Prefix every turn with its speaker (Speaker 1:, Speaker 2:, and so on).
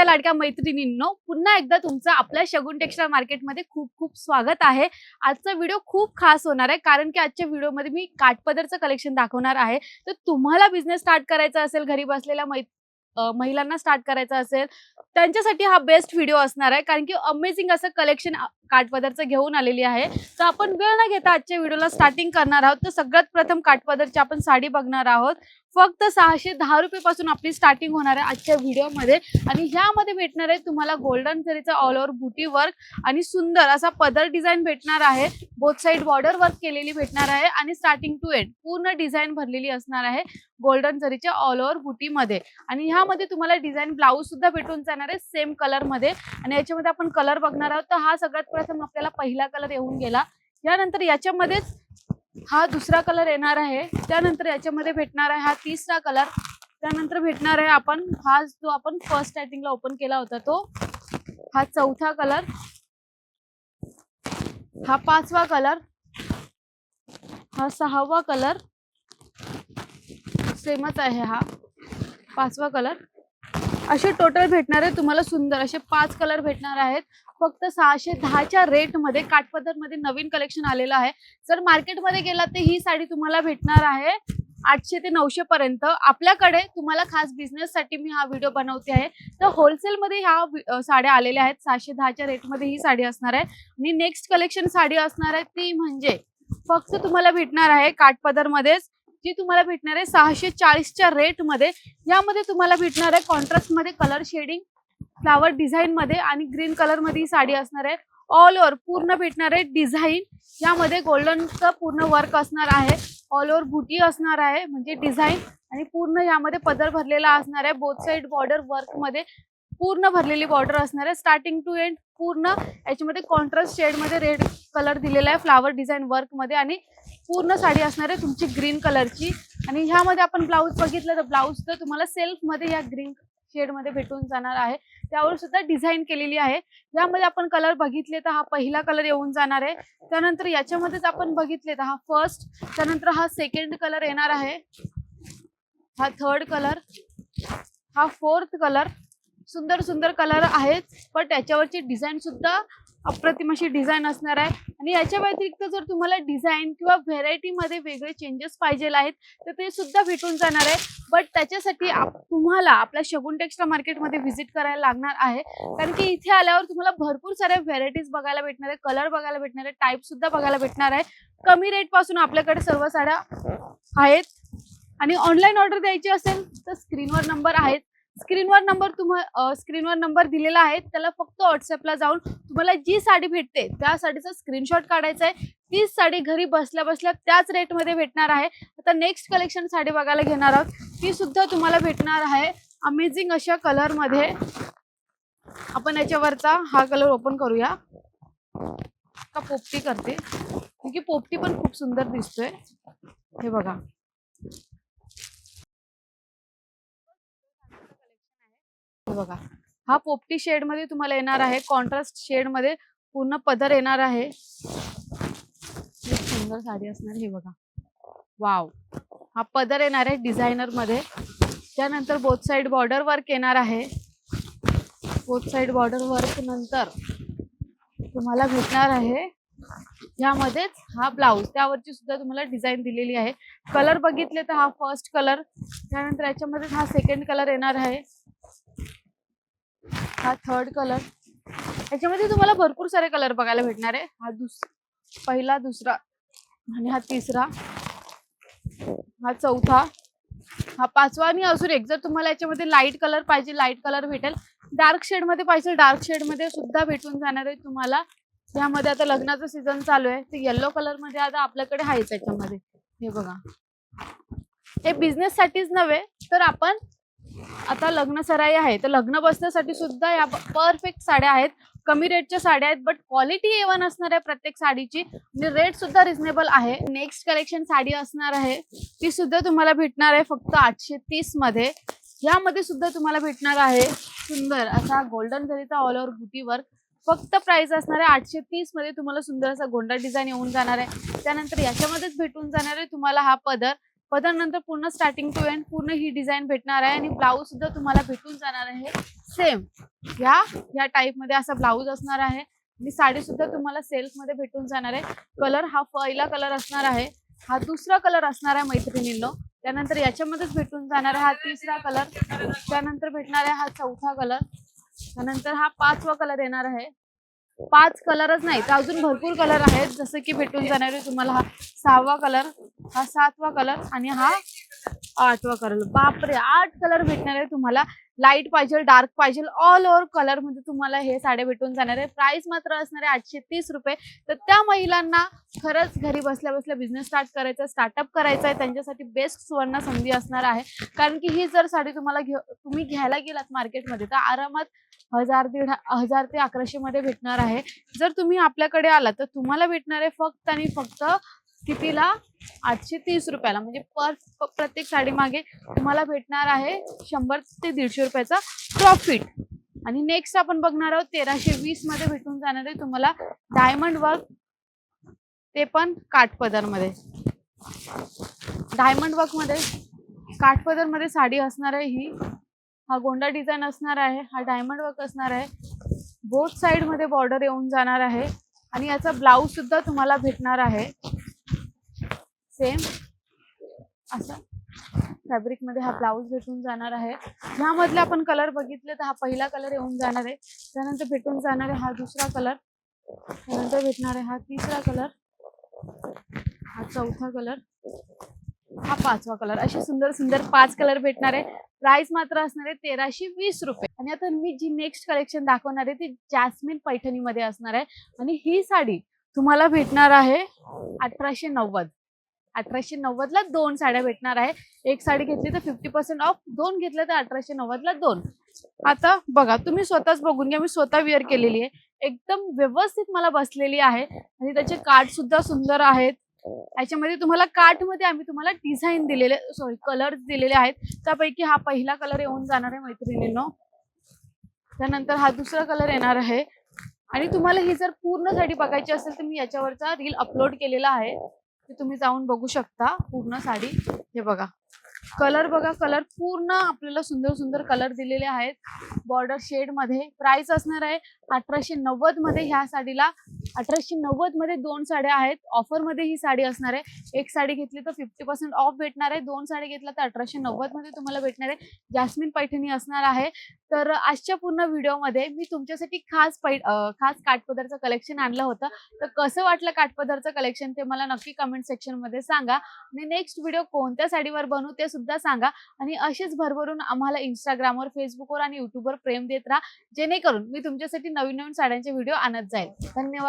Speaker 1: माझ्या लाडक्या मैत्रिणींनो पुन्हा एकदा तुमचं आपल्या शगुन टेक्स्टाईल मार्केटमध्ये खूप खूप स्वागत आहे. आजचा व्हिडिओ खूप खास होणार आहे कारण की आजच्या व्हिडिओमध्ये मी काठपदरचं कलेक्शन दाखवणार आहे. तर तुम्हाला बिझनेस स्टार्ट करायचा असेल घरी बसलेल्या मै महिलांना स्टार्ट करायचा असेल त्यांच्यासाठी हा बेस्ट व्हिडिओ असणार आहे कारण की अमेझिंग असं कलेक्शन काठपदरचं घेऊन आलेली आहे. तर आपण वेळ न घेता आजच्या व्हिडिओला स्टार्टिंग करणार आहोत. तर सगळ्यात प्रथम काठपदरची आपण साडी बघणार आहोत. फक्त सहाशे दहा रुपयेपासून आपली स्टार्टिंग होणार आहे आजच्या व्हिडिओमध्ये आणि ह्यामध्ये भेटणार आहे तुम्हाला गोल्डन जरीचा ऑल ओव्हर बुटी वर्क आणि सुंदर असा पदर डिझाईन भेटणार आहे. बोथ साईड बॉर्डर वर्क केलेली भेटणार आहे आणि स्टार्टिंग टू एंड पूर्ण डिझाईन भरलेली असणार आहे गोल्डन जरीच्या ऑल ओव्हर बुटीमध्ये आणि ह्यामध्ये तुम्हाला डिझाईन ब्लाऊज सुद्धा भेटून जाणार आहे सेम कलरमध्ये आणि याच्यामध्ये आपण कलर बघणार आहोत. तर हा सगळ्यात प्रथम आपल्याला पहिला कलर येऊन गेला. यानंतर याच्यामध्येच हा दुसरा कलर येणार आहे. त्यानंतर याच्यामध्ये भेटणार आहे हा तिसरा कलर त्यानंतर भेटणार आहे आपण हा जो आपण फर्स्ट स्टार्टिंगला ओपन केला होता तो हा चौथा कलर हा पाचवा कलर हा सहावा कलर सेमच आहे हा. पाचवा कलर असे टोटल भेटणार आहे तुम्हाला सुंदर असे पाच कलर भेटणार आहेत. फक्त सहाशे दहाच्या रेटमध्ये काठपदरमध्ये नवीन कलेक्शन आलेलं आहे. जर मार्केटमध्ये गेला तर ही साडी तुम्हाला भेटणार आहे आठशे ते नऊशे पर्यंत. आपल्याकडे तुम्हाला खास बिझनेससाठी मी हा व्हिडिओ बनवते आहे. तर होलसेलमध्ये ह्या साड्या आलेल्या आहेत. सहाशे दहाच्या रेटमध्ये ही साडी असणार आहे. आणि नेक्स्ट कलेक्शन साडी असणार आहे ती म्हणजे फक्त तुम्हाला भेटणार आहे काठपदरमध्येच जी तुम्हाला भेटणार आहे सहाशे चाळीसच्या रेटमध्ये यामध्ये तुम्हाला भेटणार आहे कॉन्ट्रास्टमध्ये कलर शेडिंग फ्लावर डिझाईन मध्ये आणि ग्रीन कलरमध्ये ही साडी असणार आहे. ऑल ओव्हर पूर्ण भेटणार आहे डिझाईन यामध्ये गोल्डनचं पूर्ण वर्क असणार आहे. ऑल ओव्हर बुटी असणार आहे म्हणजे डिझाईन आणि पूर्ण यामध्ये पदर भरलेला असणार आहे बोथ साइड बॉर्डर वर्कमध्ये पूर्ण भरलेली बॉर्डर असणार आहे. स्टार्टिंग टू एंड पूर्ण. याच्यामध्ये कॉन्ट्रास्ट शेडमध्ये रेड कलर दिलेला आहे फ्लावर डिझाईन वर्कमध्ये. आणि पूर्ण साडी असणार आहे तुमची ग्रीन कलरची आणि ह्यामध्ये आपण ब्लाऊज बघितलं तर ब्लाऊज तर तुम्हाला सेल्फमध्ये या ग्रीन शेडमध्ये भेटून जाणार आहे. त्यावर सुद्धा डिझाईन केलेली आहे. यामध्ये आपण कलर बघितले तर हा पहिला कलर येऊन जाणार आहे. त्यानंतर याच्यामध्येच आपण बघितले तर हा फर्स्ट त्यानंतर हा सेकंड कलर येणार आहे. हा थर्ड कलर हा फोर्थ कलर सुंदर सुंदर कलर आहेत पण त्याच्यावरची डिझाईन सुद्धा अप्रतिम अशी डिझाईन असणार आहे. आणि याच्या व्यतिरिक्त जर तुम्हाला डिझाईन किंवा व्हेरायटीमध्ये वेगळे चेंजेस पाहिजे आहेत तर ते सुद्धा भेटून जाणार आहे. बट त्याच्यासाठी आप- तुम्हाला आपल्या शगुन टेक्स्टा मार्केटमध्ये व्हिजिट करायला लागणार आहे. कारण की इथे आल्यावर तुम्हाला भरपूर साऱ्या व्हेरायटीज बघायला भेटणार आहे कलर बघायला भेटणार आहे टाईप सुद्धा बघायला भेटणार आहे. कमी रेटपासून आपल्याकडे सर्व साड्या आहेत. आणि ऑनलाईन ऑर्डर द्यायची असेल तर स्क्रीनवर नंबर आहेत. स्क्रीनवर नंबर तुम्हाला स्क्रीनवर नंबर दिलेला आहे. त्याला फक्त व्हॉट्सअपला जाऊन तुम्हाला जी साडी भेटते त्या साडीचा स्क्रीनशॉट काढायचा आहे. तीच साडी घरी बसल्या बसल्या त्याच रेटमध्ये भेटणार आहे. आता नेक्स्ट कलेक्शन साडी बघायला घेणार आहोत. ती सुद्धा तुम्हाला भेटणार आहे. अमेझिंग अशा कलरमध्ये आपण याच्यावरचा हा कलर ओपन करूया. का पोपटी करते? कारण की पोपटी पण खूप सुंदर दिसतोय. हे बघा. हे बघा. हा पोपटी शेडमध्ये तुम्हाला येणार आहे. कॉन्ट्रास्ट शेडमध्ये पूर्ण पदर येणार आहे. सुंदर साडी असणार हे बघा. वाव हा पदर येणार आहे डिझायनरमध्ये. त्यानंतर बोथ साइड बॉर्डर वर्क येणार आहे. बोथ साइड बॉर्डर वर्क नंतर तुम्हाला भेटणार आहे. यामध्येच हा ब्लाऊज त्यावरची सुद्धा तुम्हाला डिझाईन दिलेली आहे. कलर बघितले तर हा फर्स्ट कलर त्यानंतर याच्यामध्ये हा सेकंड कलर येणार आहे. हा थर्ड कलर याच्यामध्ये तुम्हाला भरपूर सारे कलर बघायला भेटणार आहे. हा दुस पहिला दुसरा आणि हा तिसरा. हा चौथा. हा पाचवा आणि अजून एक. जर तुम्हाला याच्यामध्ये लाइट कलर पाहिजे लाइट कलर भेटेल. डार्क शेडमध्ये पाहिजे डार्क शेडमध्ये सुद्धा भेटून जाणार आहे तुम्हाला. यामध्ये आता लग्नाचं सीझन चालू आहे. तर येल्लो कलरमध्ये आता आपल्याकडे आहे याच्यामध्ये. हे बघा. हे बिझनेस साठीच नव्हे तर आपण आता लग्न सराई आहे तर लग्न बसण्यासाठी सुद्धा या परफेक्ट साड्या आहेत. कमी रेटच्या साड्या आहेत बट क्वालिटी एवन असणार आहे प्रत्येक साडीची. आणि रेट सुद्धा रिझनेबल आहे. नेक्स्ट कलेक्शन साडी असणार आहे. ती सुद्धा तुम्हाला भेटणार आहे फक्त आठशे तीसमध्ये. यामध्ये सुद्धा तुम्हाला भेटणार आहे. सुंदर असा गोल्डन झरीचा ऑल ओव्हर बुटी वर्क फक्त प्राइस असणार आहे आठशे तीसमध्ये तुम्हाला सुंदर असा गोंडा डिझाईन येऊन जाणार आहे. त्यानंतर याच्यामध्येच भेटून जाणार आहे तुम्हाला हा पदर. पदर नंतर पूर्ण स्टार्टिंग टू एंड पूर्ण ही डिझाईन भेटणार आहे आणि ब्लाऊज सुद्धा तुम्हाला भेटून जाणार आहे. सेम ह्या ह्या टाईपमध्ये असा ब्लाऊज असणार आहे. आणि साडी सुद्धा तुम्हाला सेल्फमध्ये भेटून जाणार आहे. कलर हा पहिला कलर असणार आहे. हा दुसरा कलर असणार आहे मैत्रिणींनो. त्यानंतर याच्यामध्येच भेटून जाणार आहे. हा तिसरा कलर त्यानंतर भेटणार आहे हा चौथा कलर त्यानंतर हा पाचवा कलर येणार आहे. पाच कलरच नाही तर अजून भरपूर कलर आहेत. जसं की भेटून जाणार आहे तुम्हाला हा सहावा कलर हा सातवा कलर आणि हा आठवा कलर. बापरे! आठ कलर भेटणार आहे तुम्हाला. लाइट पाहिजे डार्क पाहिजे ऑल ओव्हर कलरमध्ये तुम्हाला हे साड्या भेटून जाणार आहे प्राइस मात्र असणार आहे आठशे तीस रुपये. तर त्या महिलांना खरंच घरी बसल्या बसल्या बिझनेस स्टार्ट करायचा स्टार्टअप करायचा आहे. त्यांच्यासाठी बेस्ट सुवर्ण संधी असणार आहे. कारण की ही जर साडी तुम्हाला घे तुम्ही घ्यायला गेलात मार्केटमध्ये तर आरामात हजार दीड हजार ते अकराशे मध्ये भेटणार आहे. जर तुम्ही आपल्याकडे आला तर तुम्हाला भेटणार आहे फक्त आणि फक्त कितीला? आठशे तीस रुपयाला. म्हणजे पर प्रत्येक साडी मागे तुम्हाला भेटणार आहे शंभर ते दीडशे रुपयाचा प्रॉफिट आणि नेक्स्ट आपण बघणार आहोत तेराशे वीसमध्ये भेटून जाणार आहे तुम्हाला डायमंड वर्क ते पण काठपदरमध्ये. डायमंड वर्कमध्ये काठपदरमध्ये साडी असणार आहे ही. हा गोंडा डिझाईन असणार आहे हा डायमंड वर्क असणार आहे. बोथ साइडमध्ये बॉर्डर येऊन जाणार आहे आणि याचा ब्लाऊज सुद्धा तुम्हाला भेटणार आहे. सेम असं फॅब्रिकमध्ये हा ब्लाऊज भेटून जाणार आहे. ह्यामधले आपण कलर बघितले तर हा पहिला कलर येऊन जाणार आहे. त्यानंतर भेटून जाणार आहे हा दुसरा कलर त्यानंतर भेटणार आहे हा तिसरा कलर हा चौथा कलर हा पाचवा कलर असे सुंदर सुंदर पाच कलर भेटणार आहे. प्राइस मात्र असणार आहे तेराशे वीस रुपये. आणि आता मी जी नेक्स्ट कलेक्शन दाखवणार आहे ती जास्मिन पैठणीमध्ये असणार आहे. आणि ही साडी तुम्हाला भेटणार आहे अठराशे नव्वद. अठराशे नव्वद ला दोन साड्या भेटणार आहे. एक साडी घेतली तर फिफ्टी पर्सेंट ऑफ दोन घेतल्या तर अठराशे नव्वद ला दोन. आता बघा तुम्ही स्वतःच बघून घ्या. मी स्वतः वेअर केलेली आहे. एकदम व्यवस्थित मला बसलेली आहे. आणि त्याचे कार्ड सुद्धा सुंदर आहेत. याच्यामध्ये तुम्हाला कार्टमध्ये आम्ही तुम्हाला डिझाईन दिलेले सॉरी कलर दिलेले आहेत. त्यापैकी हा पहिला कलर येऊन जाणार आहे मैत्रिणींनो. त्यानंतर हा दुसरा कलर येणार आहे. आणि तुम्हाला ही जर पूर्ण साडी बघायची असेल तर मी याच्यावरचा रील अपलोड केलेला आहे. ते तुम्ही जाऊन बघू शकता पूर्ण साडी. हे बघा. कलर बघा कलर पूर्ण आपल्याला सुंदर सुंदर कलर दिलेले आहेत. बॉर्डर शेडमध्ये. प्राइस असणार आहे अठराशे नव्वदमध्ये ह्या साडीला अठराशे नव्वदमध्ये दोन साड्या आहेत. ऑफरमध्ये ही साडी असणार आहे. एक साडी घेतली तर फिफ्टी पर्सेंट ऑफ भेटणार आहे. दोन साडी घेतल्या तर अठराशे नव्वदमध्ये तुम्हाला भेटणार आहे. जास्मिन पैठणी असणार आहे. तर आजच्या पूर्ण व्हिडिओमध्ये मी तुमच्यासाठी खास पै खास काठपदरचं कलेक्शन आणलं होतं. तर कसं वाटलं काठपदरचं कलेक्शन ते मला नक्की कमेंट सेक्शनमध्ये सांगा. आणि नेक्स्ट व्हिडिओ कोणत्या साडीवर बनवू ते सुद्धा सांगा. आणि असेच भरभरून आम्हाला इंस्टाग्रामवर फेसबुकवर आणि युट्यूबवर प्रेम देत राहा. जेणेकरून मी तुमच्यासाठी नवीन नवीन साड्यांचे व्हिडिओ आणत जाईल. धन्यवाद.